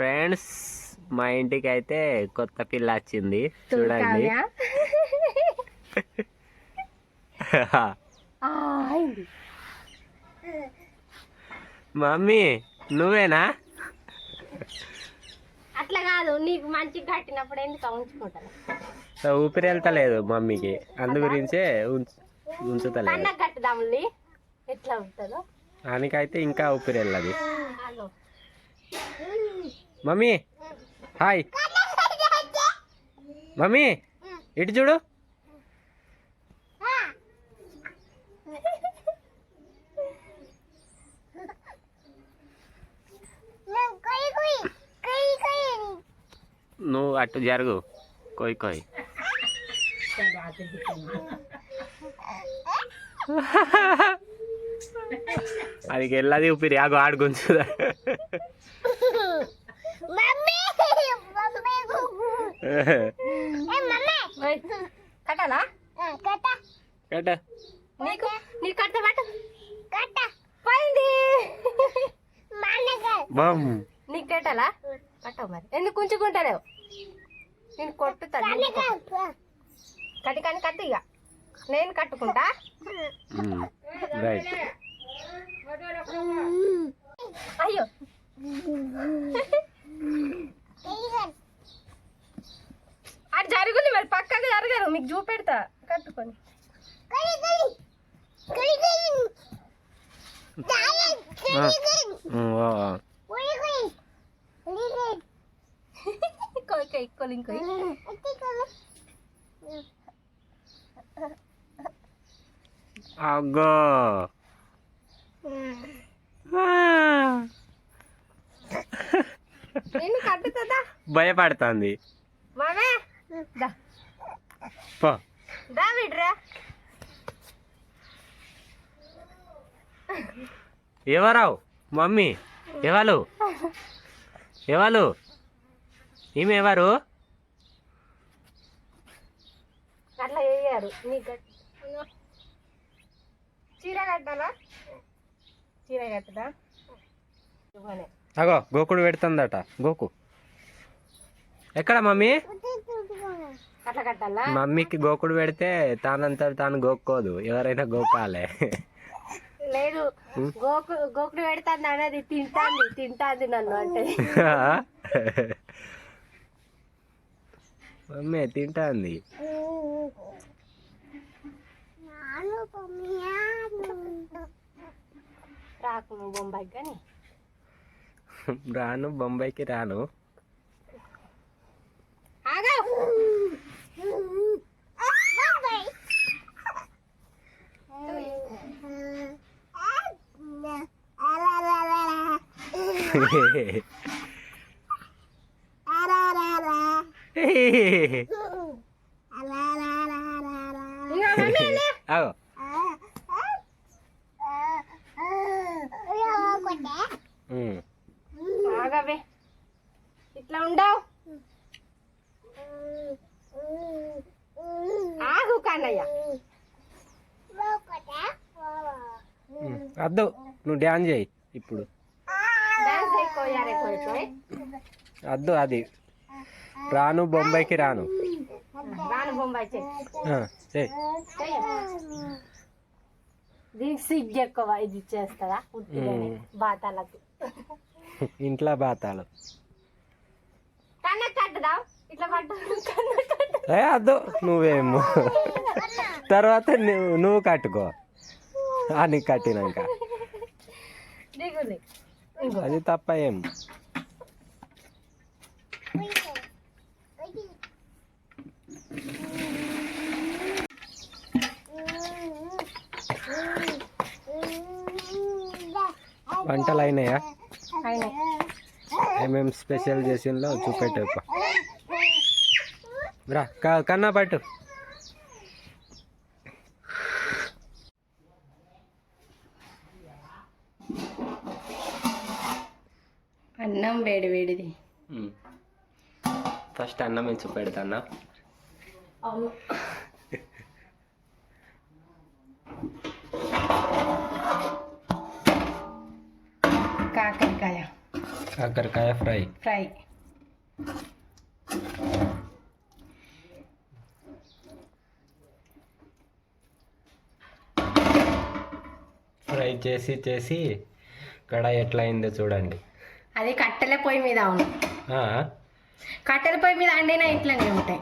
Friends మా ఇంటికి అయితే కొత్త పిల్ల వచ్చింది. చూడండి. మమ్మీ నువ్వేనా? అట్లా కాదు నీకు మంచి కట్టినప్పుడు ఎందుకు ఉంచుకుంటాను సో ఊపిరి వెళ్తలేదు మమ్మీకి. అందు గురించే ఉంచు ఉంచుతలేదు. ఎట్లా ఉంటుందో? దానికైతే ఇంకా ఊపిరి వెళ్ళదు. Mummy hi. మమ్మీ ఇటు చూడు. నువ్వు అటు జరుగు. కోయ్ కోయ్. అది వెళ్ళది ఊపిరి ఆగు ఆడు గుంచుదా కట్టాలా? కట్ట. నీకు? నీకు కట్ట పట్టు. పోయింది. బమ్ నీకు కట్టాలా? కట్టవు మరి. ఎందుకు ఉంచుకుంటారేవు నేను కొట్టుతా కట్టి. కానీ కట్టు ఇక. నేను కట్టుకుంటా? రైట్. అయ్యో అటు జరుగుంది మరి పక్కకు జరగదు. మీకు చూపెడతా. కట్టుకొని. అగ్గో. భయపడుతుంది. మామే దా. విడ్రా ఎవరావు? మమ్మీ? ఎవరు? ఎవరు? ఈమె ఎవరు? అట్లా వేయారు చీర కట్టాలా? చీర కట్టదా. అగో గోకుడు పెడుతుందట. గోకు. ఎక్కడ మమ్మీ? మమ్మీకి గోకుడు పెడితే తానంతా తాను గోక్కోదు. ఎవరైనా గోకాలే. లేదు. గోకు గోకుడు పెడతాంది అనేది తింటాంది తింటాంది నన్ను అంటే. మమ్మీ తింటాంది. రాకు నువ్వు రాను బొంబాయికి రాను. ఆగా ఇంకా మమ్మీ లే. అగో ఉమ్. ఆగవే ఇట్లా ఉండవు ఆగు కన్నయ్య ఉమ్. వద్దు నువ్వు డ్యాన్స్ చేయి ఇప్పుడు. వద్దు అది. రాను బొంబాయికి రాను. ఎక్కువ ఇది. బాతాలకు. ఇంట్లో బాతాలు. వద్దు నువ్వేమో. తర్వాత నువ్వు కట్టుకో. అని కట్టినాక దిగుంది ఇంకో అది తప్ప ఏం వంటలు అయినాయా అయినా ఏమేం స్పెషల్ చేసిందో చూపెట్టు రా క- కన్నా పట్టు అన్నం వేడి వేడిది. ఫస్ట్ అన్నం ఇచ్చి పెడతానా అవును. కాకరకాయ. కాకరకాయ ఫ్రై. ఫ్రై. ఫ్రై చేసి చేసి కడాయి ఎట్లా అయిందో చూడండి. అది కట్టెల పొయ్యి మీద అవును. కట్టెల పొయ్యి మీద అండినా ఇట్లనే ఉంటాయి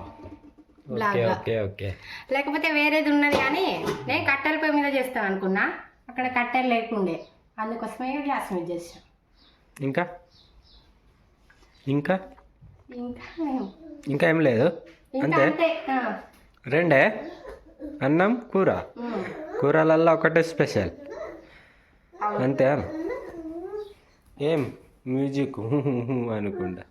లేకపోతే వేరేది ఉన్నది కానీ నేను కట్టెల పొయ్యి మీద చేస్తాను అనుకున్నా. అక్కడ కట్టెలు లేకుండే. అందుకోసమే గ్యాస్ మీద చేసాం ఇంకా? ఇంకా? ఇంకా ఇంకా ఏం లేదు. అంతే. రెండే? అన్నం కూర. కూరలల్లో ఒకటే స్పెషల్. అంతే ఏం? మ్యూజిక్ అనుకుంటా.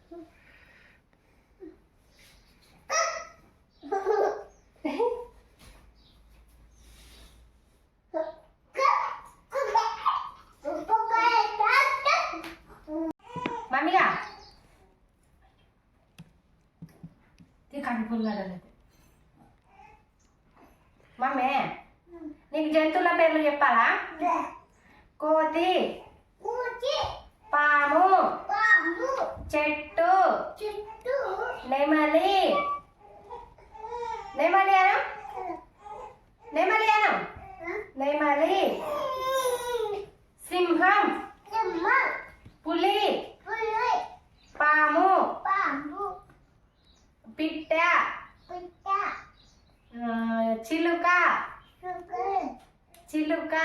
మమ్మీగా. మమ్మీ నీకు జంతువుల పేర్లు చెప్పాలా? కోతి పాము చెట్టు. నెమలి. నెమలి అను? నెమలి అను? నెమలి. సింహం. పులి. పాము. పిట్ట. ఆ, చిలుక. చిలుక.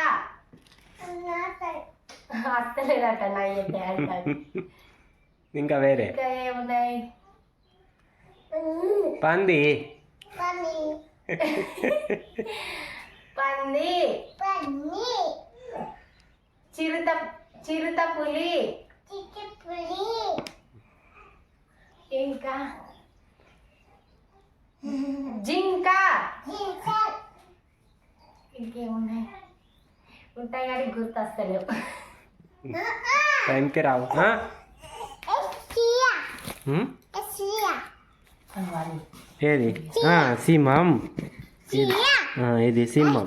అత్తలేదట నా అంటారు ఇంకా వేరే ఇంకా ఏమున్నాయి పంది పంది చిరుత చిరుత పులి ఇంకా జింక ఇంకేమున్నాయి ఉంటాయి కానీ గుర్తొస్తలేవు టైంకి రావు ఆ? ఉమ్? అవ్వాలి. ఏది సింహం ఇది ఆ, ఇది సింహం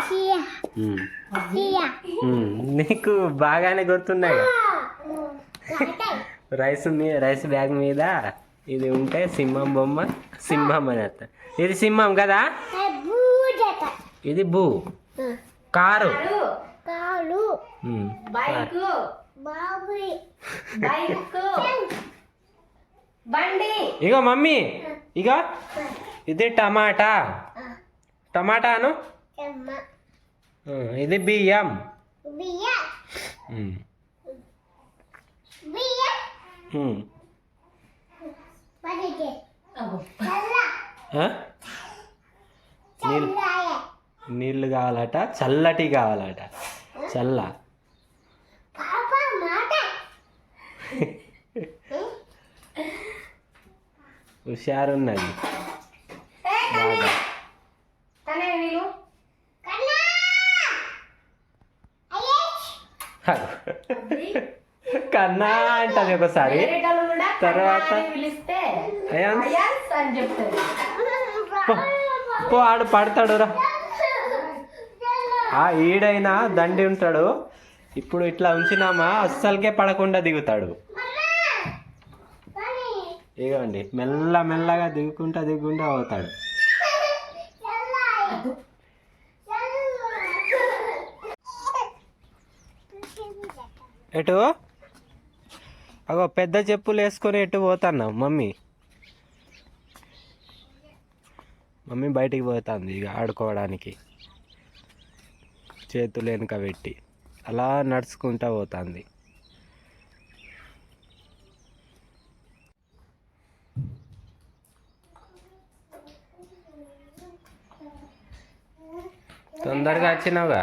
నీకు బాగానే గుర్తున్నాయి రైస్ మీ రైస్ బ్యాగ్ మీద ఇది ఉంటే సింహం బొమ్మ సింహం అని అర్థం ఇది సింహం కదా ఇది బూ కారు కారు కాలు ఉమ్. బైకు బాబు బైక్ బండి. ఇగో మమ్మీ ఇగో. ఇది టమాటా. టమాటాను? ఇది బియ్యం. నీళ్ళు. కావాలట చల్లటి కావాలట. చల్ల. బాగా. కన్నయ్య వీళ్ళు కన్నా! అయ్యే కన్నా అంటది ఒకసారి. తర్వాత? పో ఆడు పడతాడు రా. ఆ ఈడైనా దండి ఉంటాడు. ఇప్పుడు ఇట్లా ఉంచినామా అస్సలకే పడకుండా దిగుతాడు. ఇగోండి మెల్ల మెల్లగా దిగుకుంటా దిగుకుంటా అవుతాడు ఎటు? అగో పెద్ద చెప్పులు వేసుకొని ఎటు పోతున్నావు మమ్మీ? మమ్మీ బయటికి పోతుంది ఇక ఆడుకోవడానికి. చేతులు వెనుక పెట్టి అలా నడుచుకుంటా పోతుంది. తొందరగా వచ్చినావుగా?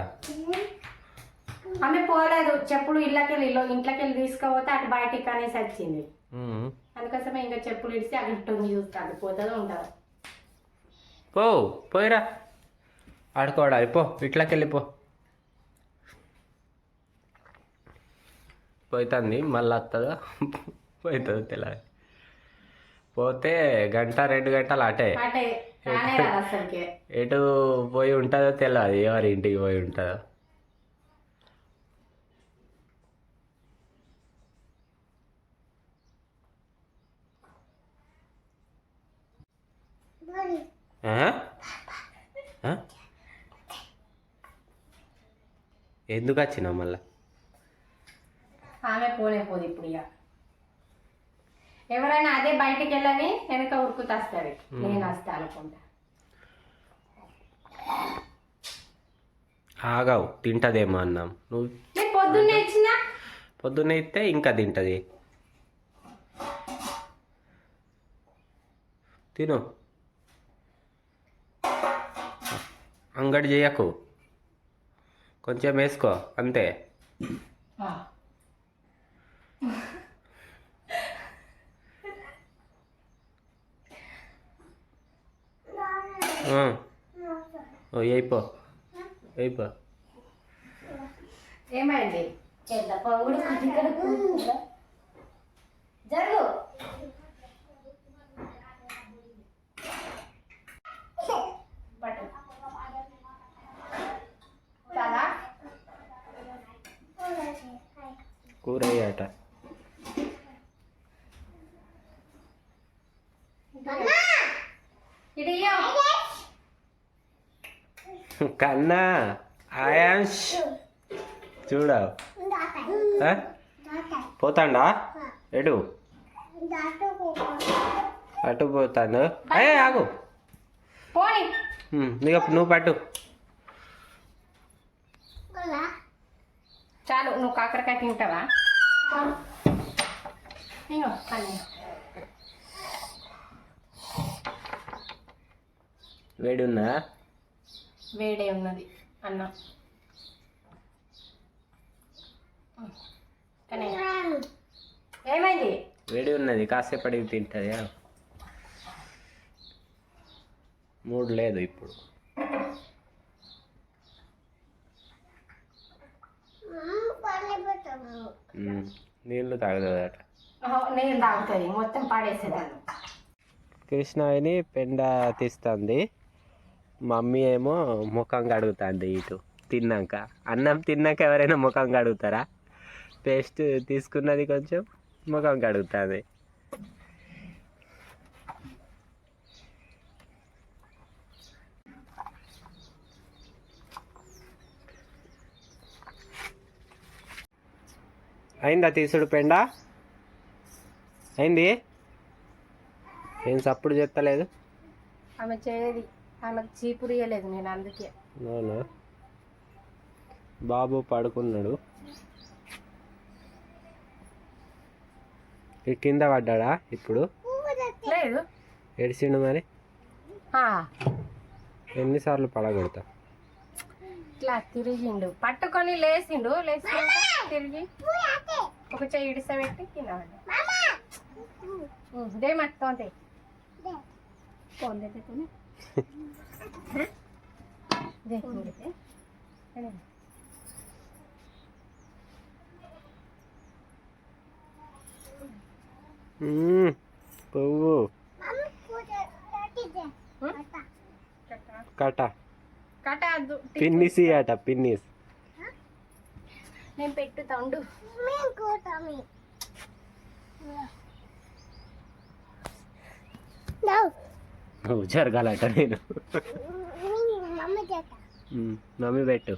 ఆమె పోలేదు. చెప్పులు ఇళ్ళకెళ్ళి ఇంట్లోకెళ్ళి తీసుకుపోతే అటు బయటికి అనేసి వచ్చింది. అందుకోసమే ఇంకా చెప్పులు ఇడిచి అక్కడ తొంగి చూస్తాడు పోతుందో ఉంటాడు పో పోయిరా. ఆడుకోవడానికి పో ఇట్లకెళ్ళి పో. పోతుంది మళ్ళీ వస్తుందో పోతుందో తెలియదు పోతే గంట రెండు గంటలు అటే. అటే. ఎటు పోయి ఉంటుందో తెలియదు ఎవరి ఇంటికి పోయి ఉంటుందో. ఎందుకు వచ్చినావు మళ్ళా? ఆమె పోలే పోదు ఇప్పుడు ఇక ఎవరైనా అదే బయటికి వెళ్ళని వెనక ఉరుకుతాస్తుంది నేను వస్తా అనుకుంటా. ఆగావు తింటదేమో అన్నాం. నువ్వు నేను పొద్దున్నే ఇచ్చిన? పొద్దున్నే ఇస్తే ఇంకా తింటది. తిను. అంగడి చేయకు. కొంచెం వేసుకో అంతే ఆ. ఓ అయిపో అయిపో కూర్చుందా? జరుగు. కూర అయ్యాట ఇయ్యో. కన్నా ఆయాష్. చూడవు ఆ? పోతాండా? ఎటు? అటు పోతాను. ఏ ఆగు. నీకు నువ్వు పట్టు. చాలు నువ్వు కాకరకాయ తింటావా? ఇగో పని. వేడి ఉందా? వేడే ఉన్నది. అన్నం. కానీ ఏమైంది? వేడి ఉన్నది కాసేపటికి తింటుంది మూడు లేదు ఇప్పుడు. నీళ్ళు ఓహో, నేను తాగుతుంది. మొత్తం పాడేసేదాన్ని. కృష్ణాయిని పెండ తీస్తుంది. మమ్మీ ఏమో ముఖం కడుగుతుంది ఇటు తిన్నాక. అన్నం తిన్నాక ఎవరైనా ముఖం కడుగుతారా? పేస్ట్ తీసుకున్నది కొంచెం ముఖం కడుగుతుంది. అయిందా తీసుడు పెండ? అయింది? ఏం సప్పుడు చెత్తలేదు ఆమె చేయది. ఆమెకు చీపురు ఇయ్యలేదు నేను అందుకే. అవునా? బాబు పడుకున్నాడు. ఈ కింద పడ్డాడా ఇప్పుడు? లేదు. ఎడిసిండు మరి? ఆ, ఎన్నిసార్లు పడగొడతా? ఇట్లా తిరిగిండు. పట్టుకొని లేచిండు లేచినాక తిరిగి ఒక చెయ్యి ఇడిసబెట్టి కింద పడ్డా. దే మొత్తం ఫోన్ తెచ్చుకుని దే ఇంటికి. అదే. మ్మ్. పువ్వు కట కట అద్దు పిన్నిసి అట పిన్నిస్ నేను పెట్టుతా ఉండు నువ్వు జరగాలట నేను మ్మ్. మమ్మీ పెట్టు.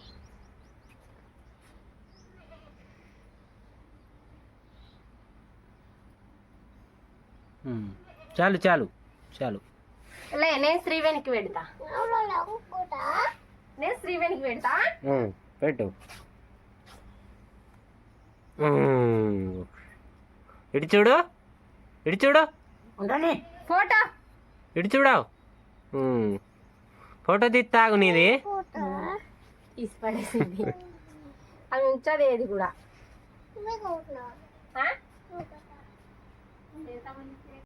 చాలు చాలు చాలు లే నేను శ్రీవేణికి పెడతా నేను శ్రీవేణికి పెడతా. పెట్టు. ఇటు చూడు ఇటు చూడు ఫోటో ఇటు చూడవు ఫోటో తీస్తాగు నీది. తీసి పడేసింది అది ఉంచదు ఏది కూడా?